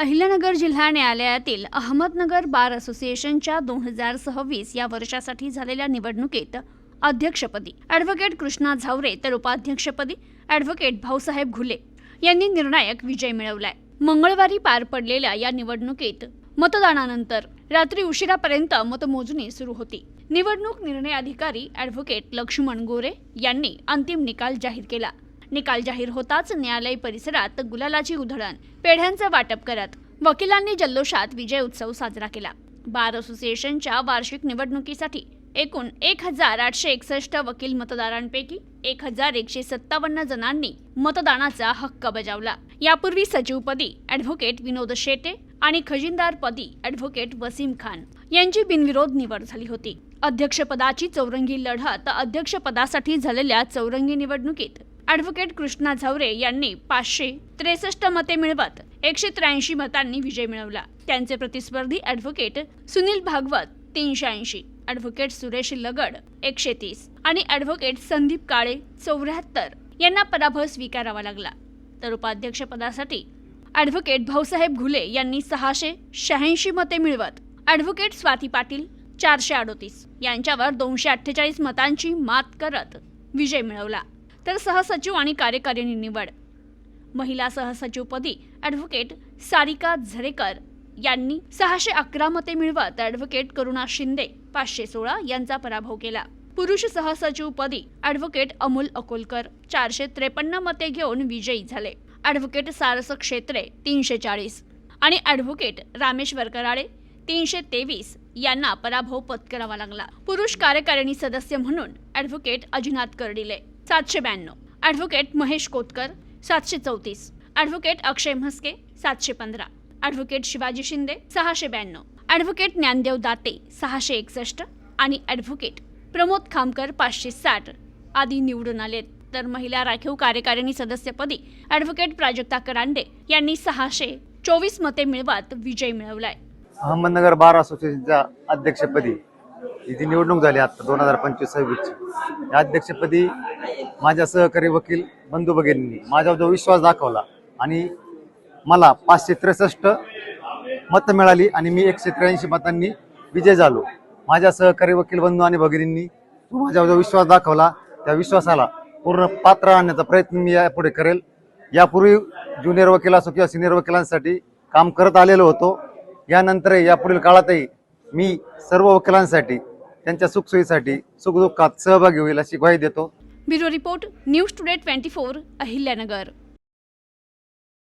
अहिल्यानगर जिल्हा न्यायालयातील अहमदनगर बार असोसिएशनच्या दोन हजार सव्वीस या वर्षासाठी झालेल्या निवडणुकीत अध्यक्षपदी ॲडव्होकेट कृष्णा झावरे तर उपाध्यक्षपदी ॲडव्होकेट भाऊसाहेब घुले यांनी निर्णायक विजय मिळवलाय. मंगळवारी पार पडलेल्या या निवडणुकीत मतदानानंतर रात्री उशिरापर्यंत मतमोजणी सुरू होती. निवडणूक निर्णय अधिकारी ॲडव्होकेट लक्ष्मण गोरे यांनी अंतिम निकाल जाहीर केला. निकाल जाहीर होताच न्यायालय परिसरात गुलालाची उधळण पेढ्यांचं वाटप करत वकिलांनी जल्लोषात विजय उत्सव साजरा केला. बार असोसिएशनच्या वार्षिक निवडणुकीसाठी एकूण एक हजार आठशे एकसष्ट वकील मतदारांपैकी एक हजार एकशे सत्तावन्न जणांनी मतदानाचा हक्क बजावला. यापूर्वी सचिवपदी ॲडव्होकेट विनोद शेटे आणि खजिनदारपदी ॲडव्होकेट वसीम खान यांची बिनविरोध निवड झाली होती. अध्यक्षपदाची चौरंगी लढत अध्यक्षपदासाठी झालेल्या चौरंगी निवडणुकीत ॲडव्होकेट कृष्णा झावरे यांनी पाचशे त्रेसष्ट मते मिळवत एकशे त्र्याऐंशी मतांनी विजय मिळवला. त्यांचे प्रतिस्पर्धी ॲडव्होकेट सुनील भागवत तीनशे ऐंशी ॲडव्होकेट सुरेश लगड एकशे तीस आणि ॲडव्होकेट संदीप काळे चौऱ्याहत्तर यांना पराभव स्वीकारावा लागला. तर उपाध्यक्षपदासाठी ॲडव्होकेट भाऊसाहेब घुले यांनी सहाशे शहाऐंशी मते मिळवत ॲडव्होकेट स्वाती पाटील चारशे अडोतीस यांच्यावर दोनशे अठ्ठेचाळीस मतांची मात करत विजय मिळवला. तर सहसचिव आणि कार्यकारिणी निवड. महिला सहसचिवपदी ॲडव्होकेट सारिका झरेकर यांनी सहाशे अकरा मते मिळवत ॲडव्होकेट करुणा शिंदे पाचशे सोळा यांचा पराभव केला. पुरुष सहसचिवपदी ॲडव्होकेट अमोल अकोलकर चारशे त्रेपन्न मते घेऊन विजयी झाले. ॲडव्होकेट सारस क्षेत्रे तीनशे चाळीस आणि ॲडव्होकेट रामेश्वर कराळे तीनशे तेवीस यांना पराभव पत्करावा लागला. पुरुष कार्यकारिणी सदस्य म्हणून ॲडव्होकेट अजिनाथ कर्डिले. सातशे ब्याण्णव. ॲडव्होकेट महेश कोतकर सातशे चौतीस. ॲडव्होकेट अक्षय म्हस्के सातशे पंधरा. ॲडव्होकेट शिवाजी शिंदे सहाशे ब्याण्णव. ॲडव्होकेट ज्ञानदेव दाते सहाशे एकसष्ट. आणि ॲडव्होकेट प्रमोद खामकर पाचशे साठ. आदी निवडून आलेत. तर महिला राखीव कार्यकारिणी सदस्यपदी ॲडव्होकेट प्राजक्ता करांडे यांनी सहाशे चोवीस मते मिळवत विजय मिळवलाय. अहमदनगर बार असोसिएशनच्या अध्यक्षपदी ही जी निवडणूक झाली आता दोन हजार पंचवीस सव्वीसची. या अध्यक्षपदी माझ्या सहकारी वकील बंधू भगिनींनी माझ्यावर जो विश्वास दाखवला आणि मला पाचशे त्रेसष्ट मतं मिळाली आणि मी एकशे त्र्याऐंशी मतांनी विजय झालो. माझ्या सहकारी वकील बंधू आणि भगिनींनी तू माझ्यावर जो विश्वास दाखवला त्या विश्वासाला पूर्ण पात्र आणण्याचा प्रयत्न मी यापुढे करेल. यापूर्वी ज्युनियर वकील असो किंवा सिनियर वकिलांसाठी काम करत आलेलो होतो. यानंतरही यापुढील काळातही मी सर्व वकिलांसाठी त्यांच्या सुखसोयीसाठी सुखदुःखात सहभागी होईल अशी ग्वाही देतो. Bureau report news today twenty four Ahilyanagar.